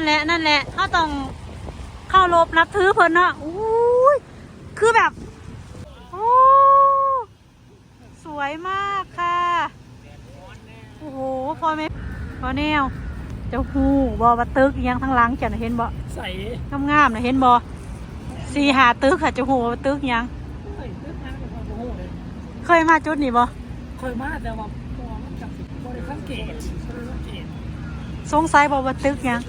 นั่นแหละนั่นแหละเขาต้องเข้ารบนับถือเพิ่นเนาะอู้ยคือแบบโอ้สวยมากค่ะ โอ้โหพอไหมพอแนวเจะหูบอว่าตึกอิหยังทั้งหลังจ้ะน่ะเห็นบ่ใส่งามๆนะเห็นบ่สีหาตึกค่ะเจะหูว่าตึกอิหยัง ใส่ตึกนั่งเป็นความโอ้โหเลยเคยมาจุดนี้บ่เคยมาแต่ว่าตัวมันจับบริสังเกตบริสังเกตสงสัยบ่ว่าตึกอิหยัง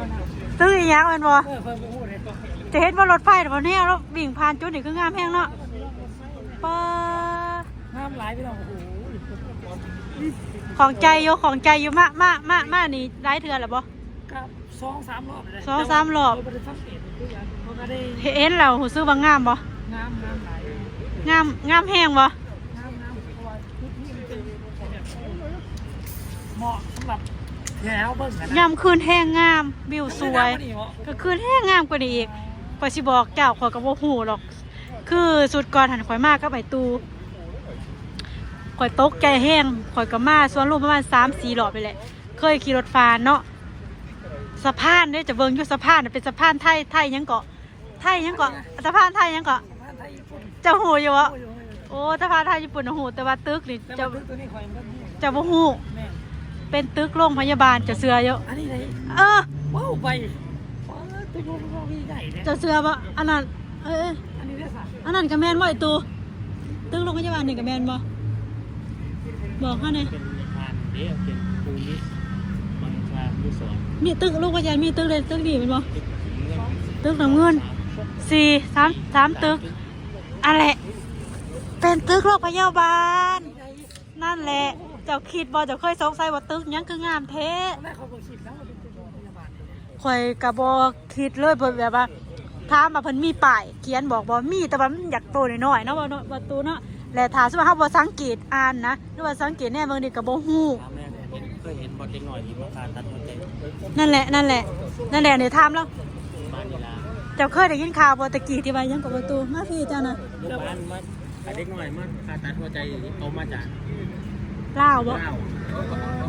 เฮ้ยยังก่อนนะตึกอิหยังแมันบ่เออเพิ่มโอ้โหเลยจะเห็นว่ารถไฟแต่บ่แนวแล้ววิ่งผ่านจุดนี้คืองามแฮงเนาะป้าน้ำไหลไปแล้วโอ้โหของใจอยู่ของใจอยู่มามามามานี่ได้เทื่อแล้วบ่กับสองสามรอบเลยสองสามรอบบริสังเกตตัวอย่างเขาก็ได้เห็นแล้วหูซื้อว่างามบ่น้ำน้ำไหลงามงามแฮงบ่น้ำน้ำเพราะว่าชุดนี้มันเป็นแบบเหมาะสำหรับ แถวเบิ้งนะยามคืนแห้งงามวิวสวยไม่ได้น้ำมันนี่เหมาะก็คืนแห้งงามกว่านี้อีกข่อยสิบอกเจ้าข่อยก็บ่ฮู้หรอก คือสุดก่อนหันข่อยมากับไอ้ตูข่อยตกใจแห้งข่อยก็มาสวนลุมประมาณ3-4รอบไปแหละ เคยขี่รถฟานเนาะสะพานเด้จะเบิ่งอยู่สะพานน่ะเป็นสะพานไทยไทยหยังเกาะไทยหยังเกาะสะพานไทยหยังเกาะบ้านไทยญี่ปุ่นเจ้าฮู้อยู่บ่โอ้ยโอ้ยโอ้ยโอ้สะพานไทยญี่ปุ่นน่ะฮู้แต่ว่าตึกนี่แต่เจ้าว่าตัวนี้คอยมันก็นี่เจ้าบ่ฮู้แม่ เป็นตึกโรงพยาบาลเจะเสือเยอะอันนี้เลยเออว้าวไปว้าวตัวโยนเราพี่ใหญ่เนี่ยเจะเสือบ่อันนั้นเอ้ยอันนี้ได้สักอันนั้นก็แม่นบ่ไอ้ตูตึกโรงพยาบาลนี่ก็แม่นบ่บอกเฮาหน่อยเป็นทานเดียวเป็นภูมิมังคลาภูสอนมีตึกโรงพยาบาลมีตึกเลยตึกดีแม่นบ่ตึกเงินตึกน้ำเงินสี่สามสามตึกอันแหละเป็นตึกโรงพยาบาลนั่นแหละเจ้าคิดบ่เจ้าเคยสงสัยว่าตึกหยังคืองามแท้ตอนแรกเขาบอกฉีดแล้วมันเป็นโรงพยาบาลข่อยก็บ่คิดเลยเพิ่นแบบว่าถามว่าเพิ่นมีป้ายเขียนบอกบ่มีแต่ว่ามันอยากโตน้อยๆเนาะว่าเนาะว่าตูเนาะและถ้าสมมุติว่าเฮาบ่สังเกตอ่านนะหรือว่าสังเกตแน่เบิ่งนี่ก็บ่ฮู้ถามแม่เนี่ยเห็นเคยเห็นบอลเด็กหน่อยที่มาการตัดหัวใจนั่นแหละนั่นแหละนั่นแหละเนี่ยถามแล้วบ้านนี่ละเจ้าเคยได้ยินข่าวบ่ตะกี้ที่ว่าหยังกับประตูมาพี่เจ้าน่ะลูกบ้านมาเด็กหน่อยมาการตัดหัวใจเอามาจาก ลาวบ่เล่าว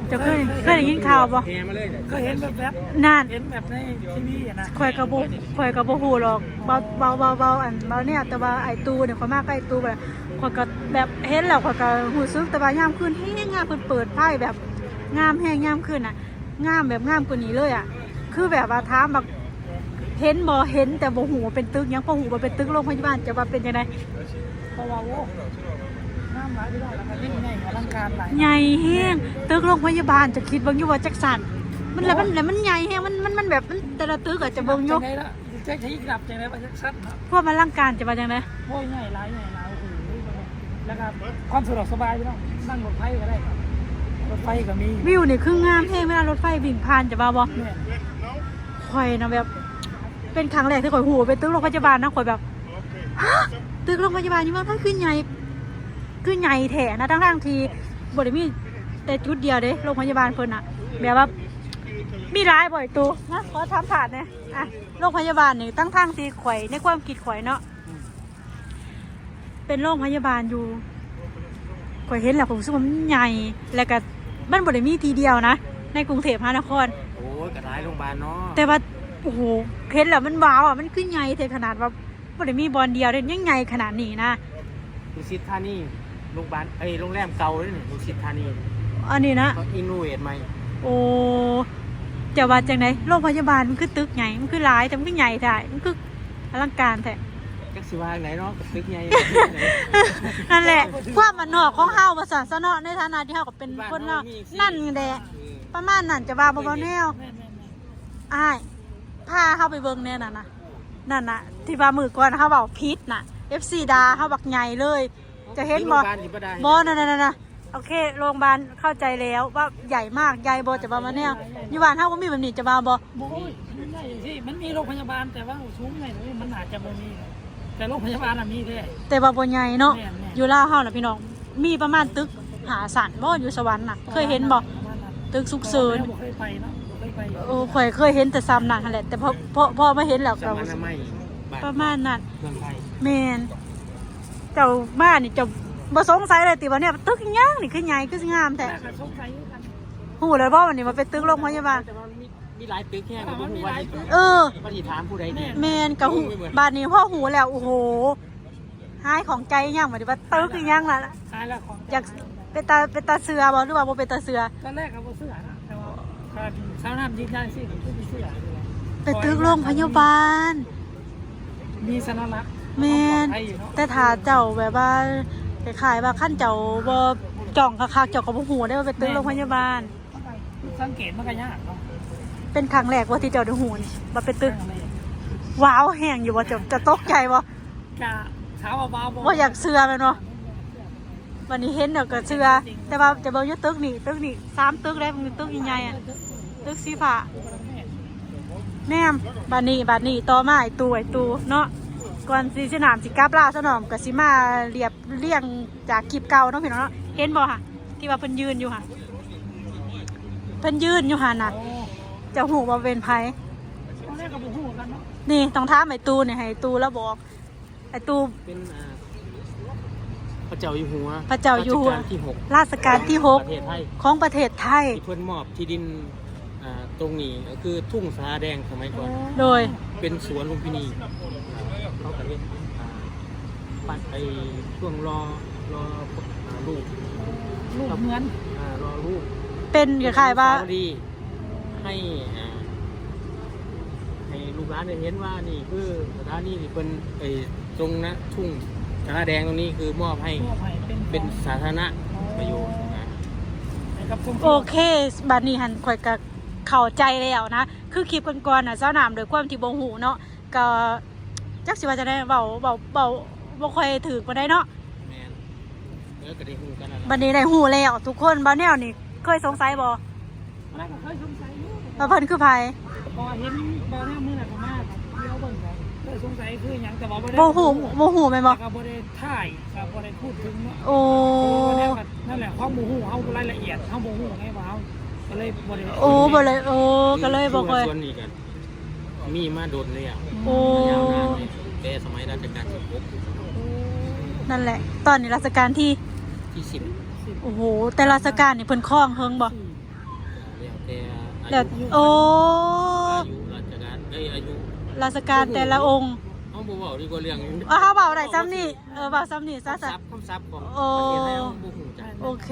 เจ้าเคยเคยได้ยินข่าวบ่แพมาเลยก็เห็นแบบแบบนั่นเห็นแบบในทีวีอะนะข่อยก็บ่ข่อยก็บ่ฮู้หรอกเบาเบาเบาเบาอันเบาเนี่ยแต่ว่าไอ้ตูเนี่ยข่อยมาใกล้ตูแบบข่อยก็แบบเห็นแล้วข่อยก็รู้สึกแต่ว่ายามคืนเฮ้งามเพิ่นเปิดไพ่แบบงามแฮงยามคืนน่ะงามแบบงามกว่านี้เลยอะคือแบบว่าถามแบบเห็นบ่เห็นแต่บ่ฮู้ว่าเป็นตึกหยังพอฮู้ว่าเป็นตึกโรงพยาบาลจะว่าเป็นจังไดเพราะว่าโอ้ น้ำไหลไปแล้วแล้วก็เล่นง่ายอลังการไหลใหญ่แฮงตึกโรงพยาบาลจะคิดเบิ่งอยู่ว่าจักสันมันแล้วมันแล้วมันใหญ่แฮงมันมันมันแบบมันแต่ละตึกอะจะเบิ่งอยู่จังไงล่ะจะใช้กลับจังไงไปจักสั้นเนาะพวกมันร่างการจะว่าจังไดโอ้ยง่ายหลายง่ายหลายโอ้โหแล้วก็ความสะดวกสบายพี่น้องนั่งรถไฟก็ได้ครับรถไฟก็มีวิวนี่คืองามแฮงเวลารถไฟวิ่งผ่านจะว่าบ่เนี่ยข่อยนะแบบเป็นครั้งแรกที่ข่อยหูไปตึกโรงพยาบาลนะข่อยแบบฮะตึกโรงพยาบาลนี่มันคือใหญ่ คือใหญ่แท้นะทั้งทที่บ่ได้มีแต่จุดเดียวเด้โรงพยาบาลเพิ่นอะแบบว่ามีหลายบ่อยตูนะขอทำผ่านเนี่ยอะโรงพยาบาลนี่ตั้งทางที่ข่อยในความคิดข่อยเนาะเป็นโรงพยาบาลอยู่ข่อยเห็นแล้วผมรู้สึกว่ามันใหญ่แล้วก็มันบ่ได้มีทีเดียวนะในกรุงเทพมหานคร โอ้ยกระไรโรงพยาบาลเนาะแต่ว่าโอ้โหเห็นแล้วมันว้าวอะมันขึ้นใหญ่แต่ขนาดว่าบ่ได้มีบอลเดียวเลยยังใหญ่ขนาดนี้นะลูกศิษย์ท่านี่ โรงพยาบาลเอ้ยโรงแรมเก่าเลยนี่ลูกศิษย์ท่านี่อันนี้นะก็อินโนเวทใหม่โอ้จะว่าจังไดโรงพยาบาลมันคือตึกใหญ่ มันคือหลายแต่มันคือใหญ่แท้มันคืออลังการแท้ จักสิว่าไหนเนาะกับตึกใหญ่ นั่นแหละความมันนอกของเฮาภาษาสนอในฐานะที่เฮาก็เป็นคนนอกนั่นแหละประมาณนั้นจะว่าบ่เบาแนวแม่นแม่นแม่นอ้ายพาเฮาไปเบิ่งแน่น่ะนะนั่นน่ะที่ว่ามือก่อนเฮาเว้าผิดน่ะ FC ดาเฮาบักใหญ่เลย จะเห็นบ่โรงพยาบาลสิบ่ได้บอนั่นนั่นนะโอเคโรงพยาบาลเข้าใจแล้วว่าใหญ่มากใหญ่บอจะบามาเนี่ยอยู่บ้านเฮาบ่มีแบบนี้จะบาบอโอ้ยมันง่ายอย่างที่มันมีโรงพยาบาลแต่ว่าสูงไงเลยมันอาจจะไม่มีแต่โรงพยาบาลน่ะมีแท้แต่ว่าบ่ใหญ่เนาะแม่นแม่นอยู่ลาวเฮาน่ะพี่น้องมีประมาณตึกหาสันบ่อยู่สวรรค์น่ะ เคยเห็นบ่ตึกสุกเสริญบ่เคยไปเนาะบ่เคยไปโอ้ข่อยเคยเห็นแต่ซ้ำนั่นหั่นแหละแต่พอพอพอมาเห็นแล้วสก็มานามัยบ้านประมาณนั้นเมืองไทยแม่น เจ้ามานี่เจ้าบ่สงสัยเลยติว่าเนี่ยตึกอิหยังนี่คือใหญ่คืองามแต่แต่ก็สงสัยอยู่กันฮู้เลยบ่วันนี้ว่าเป็นตึกโรงพยาบาลแต่ว่ามีมมีหลายตึกแค่กับบ่ฮู้ว่าสิเออว่าสิถามผู้ใดดีแมนกับหูบานนี้พ่อหูแล้วโอ้โหหายของใจยังเหมือนว่าตึกอีหยังล่ะหายแล้วของอยากเป็นตาเป็นตาเสือบ่หรือว่าบ่เป็นตาเสือตอนแรกเขาบ่เสื้อนะแต่ว่าถ้าชาวนายืนยันสิผมคือเสื้อเป็นตึกโรงพยาบาลมีสนลักษณ์ แมนไทยอยู่เนาะแต่ถ้าเจ้าแบบว่าคล้ายๆว่าขั้นเจ้าบ่จ่องคักๆเจ้าก็บ่ฮู้ได้ว่าเป็นตึกโรงพยาบาล สังเกตมันก็ยากเนาะเป็นครั้งแรกว่าที่เจ้าได้ฮู้นี่ว่าเป็นตึกว้าวแห้งอยู่บ่เจ้าจะตกใจบ่กะเช้าเบาๆบ่อยากเชื่อแม่นบ่วันนี้เห็นเดี๋ยวก็เชื่อแต่ว่าจะเบิ่งอยู่ตึกนี่ตึกนี่สามตึกได้มันตึกใหญ่ๆอะตึกสีฟ้าแนมบานนี้บานนี้ต่อมาไอตูไอตูเนาะ ก่อนสีสนามสิกลับลาวสนอมกับสิมาเรียบเรียงจากคลิปเก่าเนาะพี่น้องเนาะเห็นบ่ค่ะ ที่ว่าเพิ่นยืนอยู่ค่ะ เพิ่นยืนอยู่ค่ะน่ะโอ้จะหูว่าเป็นไผตอนแรกก็บ่ฮู้กันเนาะนี่ต้องถามไอตูเนี่ยให้ไอตูแล้วบอกไอตูเป็นอ่าพระเจ้าอยู่หัว พระเจ้าอยู่หัวรัชกลที่หกราชการที่หกประเทศไทยของประเทศไทยที่เพิ่นมอบที่ดินอ่าตรงนี้ก็คือทุ่งสาแดงสมัยก่อน โดยเป็นสวนลุมพินีเขากันเรียกอ่า ปัดไอช่วงรอรออ่าลูกลูกเหมือนอ่ารอลูกเป็นคล้ายๆว่า สดีให้อ่าให้ลูกหลานได้เห็นว่านี่คือสถานีที่เป็นไอตรงนะทุ่งสาแดงตรงนี้คือมอบให้ทั่วไปเป็นเป็นสาธารณะประโยชน์นะกับชมโอเค บัดนี้หันข่อยก็เข้าใจแล้วนะ คือคลิปก่อนๆน่ะเจ้าหนามโดวยความที่บ่ฮู้เนาะก็จักสิว่าจะได้เว้าเว้าเว้า บ่ค่อยถูกปานใดเนาะแมนแล้วก็ได้ฮู้กันนั่นแหบัละดนี้ได้ฮู้แล้วทุกคนบ่แนวนี่เคยสงสัยบ่ตอนแรกก็เคยสงสัยอยู่ว่าเพิ่นคือไผพอเห็นบอลหน้ามือหนักมากเลี้ยวเบิ่งกันเคยสงสัยคือหยังแต่ว่าบ่ได้บ่ฮู้บ่ฮู้แม่นบ่ก็บ่ได้ถ่ายก็บ่ได้พูดถึงเนาะโอ้นั่นแหละข้อมูลหูเฮารายละเอียดเฮาบ่ฮู้ไงว่าเฮาก็เลยบ่ได้โอ้บ่เลยโอ้ก็เลยบ่ค่อยส่วนนี้กันมีมาโดนเลยอะโอ้ยาวนานเลยแต่สมัยรัชกาลที่หก นั่นแหละ ตอนนี้ราชการที่ที่สิบโอ้โหแต่ราชการนี่เพิ่นครองเฮิงบ่แล้วแต่อาแล้วยุโอ้อายุราชการเอ้ยอายุราชการแต่ละองค์เอาบ่เว้าดีกว่าเรื่องนี้ว่าเขาเว้าได้ซ้ำนี่เออเว้าซ้ำนี่ซะคำซะศัพท์คำศัพท์ของโอ้ ประเทศไทยเอาบ่ฮู้จักโอเค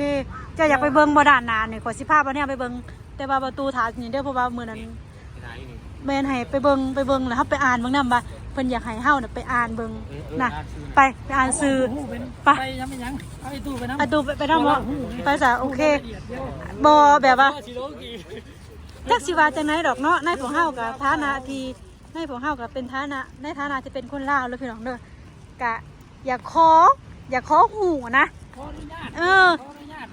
เจะอยากไปเบิ่งบ่ด้านหน้านี่ขอสิพาบ่เนี่ยไปเบิ่งแต่ว่าประตูถาดนี่เด้อเพราะว่ามื้อนั้นที่ไหนนี่แม่นให้ไปเบิ่งไปเบิ่งแล้วเฮาไปอ่านเบิ่งนำว่าเพิ่นอยากให้เฮาน่ะไปอ่านเบิ่งเออเออน่ะอ่านชื่อไปไปอ่านซื้อเป็นไปไปยังไม่ยังเอาไอ้ตู้ไปนำอะดูไปไปนำบ่ไปซะโอเคบ่แบบว่าสิโลกีจักสิว่าจังไหนดอกเนาะในของเฮากับฐานะที่ในของเฮากับเป็นฐานะในฐานะที่เป็นคนลาวเลยพี่น้องเด้อกะอย่าขออย่าขอหูนะขออนุญาตเออขออนุญาต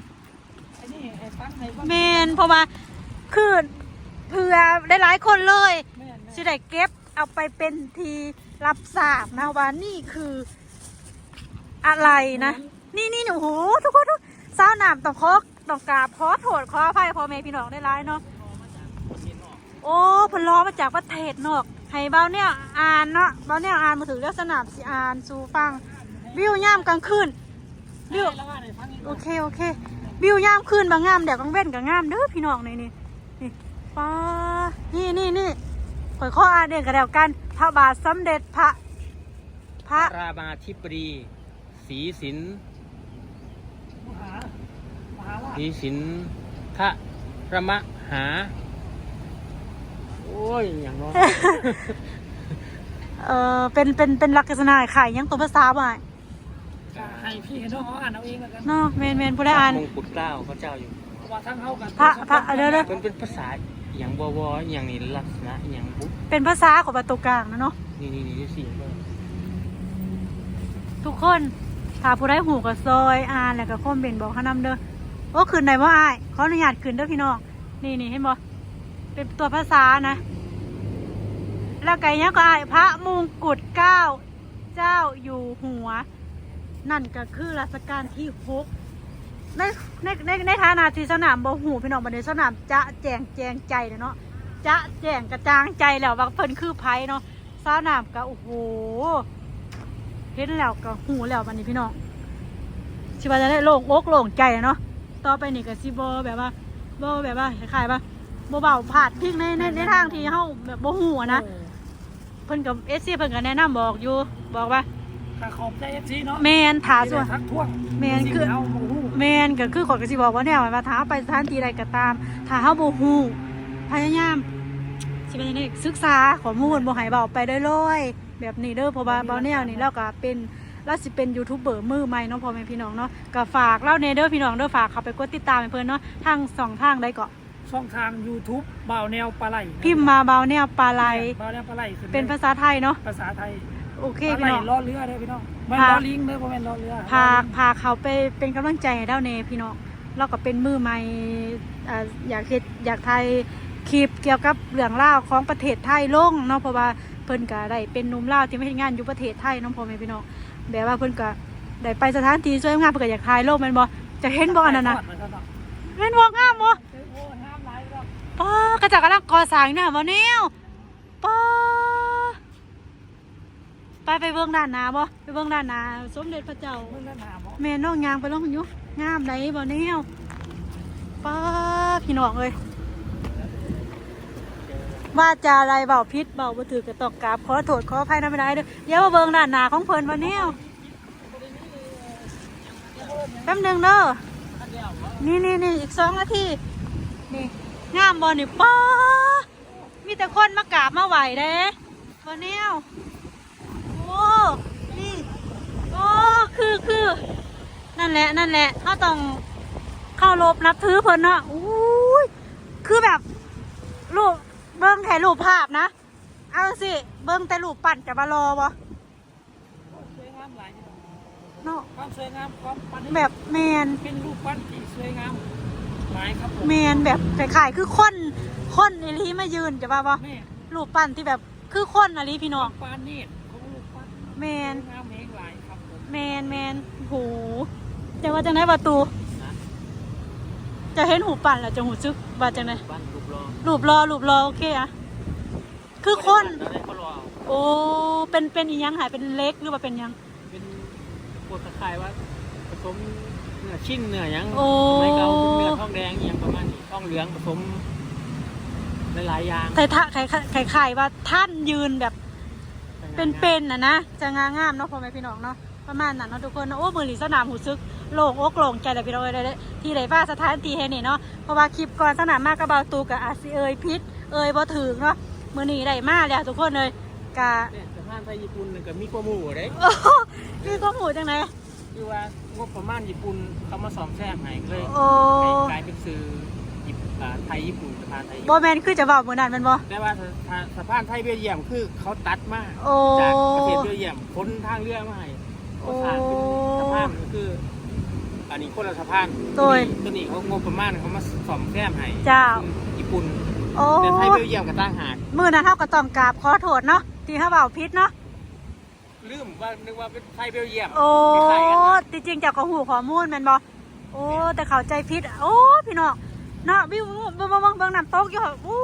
ไอ้นี่ให้ฟังให้ฟังแมนเพราะว่าคือเพื่อได้หลายคนเลยแม่นสิได้เก็บ เอาไปเป็นทีรับทราบนะว่านี่คืออะไรนะ นี่นี่หนูโหทุกคนทุกสาวหนามต้องขอต้องกราบขอโทษขออภัยพ่อแม่พี่น้องได้ร้ายเนาะโอ้เพล้อมาจากประเทศนอกให้เบาเนี่ยอ่านเนาะเบาเนี่ยอ่านมาถึงล้วสนามสิอ่านสู่ฟังวิวย่ามกลางคืนวิวแล้วว่าให้ฟังอีกโอเคโอเควิวย่ามคืนบางงามเดี๋ยวกลางเว้นกับงามเด้อพี่น้องนี่นี่นี่ป้า อยข้ออ่านเด่นกันแล้วกัน พระบาทสมเด็จพระ พระรามาธิบดีศรีสินมหามหาว่าศรีสินพระระมหา โอ้ย อย่างน้อย เออเป็นเป็นเป็นลักษณะขายยังตัวภาษาบ่ายให้พี่ให้น้องเขาอ่านเอาเองแล้วกันเนาะเมนเมนผู้ได้อ่านมงกุฎเกล้าพระเจ้าอยู่เพราะว่าทั้งเขากันพระพระเดี๋ยวเดี๋ยวเป็นเป็นภาษา อหย่างบวอหย่างนี้ลักษณะอหย่างบุ๊เป็นภาษาของประตูกลางนะเนาะนี่นี่นี่สิเบิ่งทุกคนถ้าผู้ได้หูกับซอยอ่านแล้วก็คอมเมนต์บอกเขานำเด้อว่าคืนไหนว่าอายขออนุญาตคืนเด้อพี่น้องนี่นี่เห็นบ่เป็นตัวภาษานะ แล้วไก่ยังก็อายพระมงกุฎเกล้า เจ้าอยู่หัว นั่นก็คือรัชกาลที่หก ในในในในฐานะที่สนามบ่หูพี่น้องบันในสนามจะแจงแจงใจเนาะจะแจงกระจางใจแล้วว่าเพิ่นคือไผเนาะสนามก็โอ้โหเห็นแล้วก็หูแล้ววันนี้พี่น้องสิว่าจะได้โล่งอกโล่งใจเนาะต่อไปนี่ก็สิบแบบว่าบแบบว่าคล้ายๆว่าบ่เบาผาดพิงในในในทางที่เฮาแบบบ่ฮู้อะนะเพิ่นกับ SC เพิ่นก็แนะนำบอกอยู่บอกว่าถ้าขอบใจเอฟซีเนาะแม่นถาส่วนทักท้วงแม่นคือเอาโอ้โห แม่นก็คือขอยก็สิบอกว่าแนวว่าถ้าเฮาไปสถานที่ใดก็ตาม ถ้าเฮาบ่ฮู้พยายามสิเป็นจังได๋ศึกษาข้อมูลบ่ให้เบาไปได้เลยๆแบบนี้เด้อเพราะว่าเบาแนวนี่เราก็เป็นเราสิเป็นยูทูบเบอร์มือใหม่เนาะพ่อแม่พี่น้องเนาะก็ฝากเล่าเนเด้อพี่น้องเด้อฝากเขาไปกดติดตามให้เพิ่นเนาะทางสองทางได้ก็ช่องทาง YouTube บ่าวแนวปลาไหลพิมพ์มาเบาแนวปลาไหลบ่าวแนวปลาไหลขึ้เป็นภาษาไทยเนาะ ภาษาไทย โอเคปลาพี่ไหลน้อง ล้อเรือเด้อพี่น้องแม่นพาล้อลิงเด้อบ่แม่นล้อเรือพาพาเขาไปเป็นกำลังใจให้เด้าเนพี่น้องเราก็เป็นมือใหม่อ่าอยากเฮ็ดอยากไทยคลิปเกี่ยวกับเรื่องราวของประเทศไทยลงเนาะเพราะว่าเพิ่นก็ได้เป็นหนุ่มลาวที่ไม่เฮ็ดงานอยู่ประเทศไทยเน้องพ่อแม่พี่น้องแบบว่าเพิ่นก็ได้ไปสถานที่สวยงามเพิ่นก็อยากถ่ายรูปแม่นบ่จะเห็นบ่อันนั้นน่ะเหมืกัเนาะเห็นบ่งามบ่โอ้น้ำไหลแล้วป้ากระจักกำลังก่อสร้างอยู่น่ะบ่แนวป้า ไปไปเบิ่งด้านหน้าบ่ไปเบิ่งด้านหน้าสมเด็จพระเจ้าเพิ่นนั่นหาบ่แม่น้องยางไปลงอยู่งามไหนบ่แนวป้าพี่น้องเอ้ยว่าจะอะไรเบาพิษเบาบ่ถือกระตอกกราบขอโทษขออภัยนำไม่ได้เด้อเดี๋ยวมาเบิ่งด้านหน้าของเพิ่นบ่แนวแป๊บหนึงเด้อนี่นี่นี่อีกสองนาทีนี่งามบ่นี่ป้ามีแต่คนมากราบมาไหวเด้บ่แนวโอ้นี่ โอ้ คือคือ นั่นแหละ นั่นแหละเขาต้องเข้ารบนับถือเพิ่นเนาะอู้ยคือแบบรูปเบิ้งแค่รูปภาพนะ เอาสิเบิ้งแต่รูปปั่นจะมารอบ่สวยงามหลายเนาะความสวยงามความปั้นแบบแมนเป็นรูปปั้นที่สวยงามหลายครับผมแมนแบบคล้ายๆคือคนคนอีหลีมายืนจะว่าบ่แม่รูปปั่นที่แบบคือคนอีหลีพี่น้องปานนี่ของรูปปั้นแมน สวยงาม แห่งหลายครับผมแมนแมนโหจะว่าจังไหนประตู จะเห็นหูปั่นแล้วจะหูซึกว่าจังไหนบ้านรูปรอรูปรอรูปรอโอเคอะคือคน แล้วได้ก็รอเอาโอ้ เป็นเป็นอีหยังหายเป็นเล็กหรือว่าเป็นหยัง เป็นพวกตะไคร้ว่าผสมเนื้อชิ้นเนื้อหยังโอ้ ไม่เกาเนื้อทองแดงอหย่างประมาณนี้ทองเหลืองผสมหลายๆอย่างไข่ท่าไข่ไข่ไข่ว่าท่านยืนแบบเป็นเป็นนะนะจะงามๆเนาะพ่อแม่พี่น้องเนาะ ประมาณนั้นเนาะทุกคนเนาะโอ้มือหลีสนามหูซึกโล่งอกโล่งใจเลยพี่น้องเลยได้ที่ไหนว่าสถานที่แห่งนี้เนาะเพราะว่าคลิปก่อนสนามมากกระเบาตูกับอาซีเอยพิษเอยบ่ถึงเนาะมือนี้ได้มาแล้วทุกคนเลยกะเนี่ยสะพานไทยญี่ปุ่นนี่ก็มีกว่าหมู่เด้โอ้นี่ก็หูจังไหนคือว่างบประมาณญี่ปุ่นเขามาซ่อมแซมให้ก็เลยโอ้กลายเป็นสื่อญี่ปุ่นอ่าไทยญี่ปุ่นสะพานไทยญี่บ่ปุ่นแมนคือจะบอกมือนั้นแมันบ่แต่ว่าสะพานสะพานไทยเบลเยียมคือเขาตัดมาโอ้จากประเทศเบลเยียมคนทางเรือมาให้ เขาสร้างเป็นสะพานก็คือ อันนี้คนละสะพานโดยตัวนี้เขางบประมาณเขามาซ่อมแซมให้เจ้า ญี่ปุ่นโอ้แต่ไทยเบลเยียมกับต่างหากมือนั้นเท่ากับต้องกราบขอโทษเนาะที่เขาเบาพิษเนาะลืมว่านึกว่าเป็นไทยเบลเยียมโอ้คล้ายๆกันนะจริงๆเจากกระหูข้อมูลแมันบอโอ้ แต่เข้าใจพิษโอ้พี่น้องเนาะวิวเบิ่งเบิ่งเบิ่งเบิ่งน้ำตกอยู่ค่ะโอ้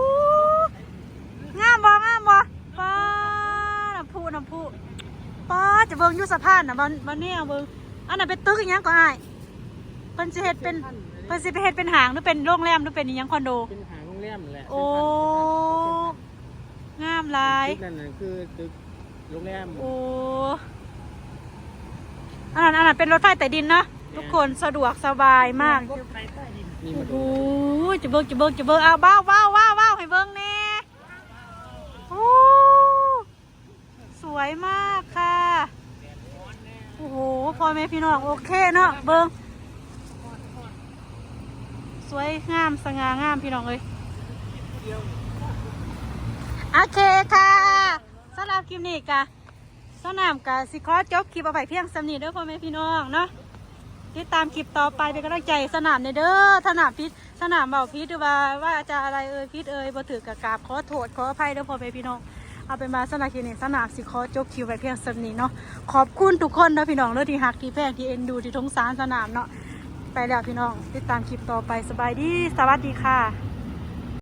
งามบ่งามบ่ป้าน้ำพุน้ำพุ ป้าจะเบิ่งอยู่สะพานน่ะบ่บ่เนี่ยเบิ่งอันนั้นเป็นตึกอีหยังก็อ้ายเพิ่นสิเฮ็ดเป็นเพิ่นสิไปเฮ็ดเป็นหางหรือเป็นโรงแรมหรือเป็นอีหยังคอนโด เป็นหางโรงแรมนั่นแหละโอ้ งามหลายตึกนั่นน่ะคือตึกโรงแรม โอ้ อันนั้นอันนั้นเป็นรถไฟใต้ดินเนาะทุกคนสะดวกสบายมากรถไฟใต้ดินนี่โอ้มาโหดูจะเบิ้งจะเบิ้งจะเบิ้งเอาว้าวว้าวว้าวว้าวให้เบิ้งแน่โอ้สวยมากค่ะโอ้โหพ่อแม่พี่น้องโอเคเนาะเบิ้งสวยงามสง่างามพี่น้องเลยโอเคค่ะสำหรับคลิปนี้กะสนามกะสิขอจบคลิปเอาไปเพียงสำนีเด้อพ่อแม่พี่น้องเนาะติดตามคลิปต่อไปเป็นกำลังใจสนามในเด้อสนามพิษสนามเบาพิษหรือว่าว่าจะอะไรเอ่ยพิษเอ่ยบ่ถือกะกาบขอโทษขออภัยเด้อพ่อแม่พี่น้อง เอาเป็นมาสนามคลินิสนามสิคอจกคิวไปเพียงสำนีเนาะขอบคุณทุกคนนะพี่น้องเด้อที่หักที่แพงที่เอ็นดูที่ทงสารสนามเนาะไปแล้วพี่น้องติดตามคลิปต่อไปสบายดี สวัสดีค่ะ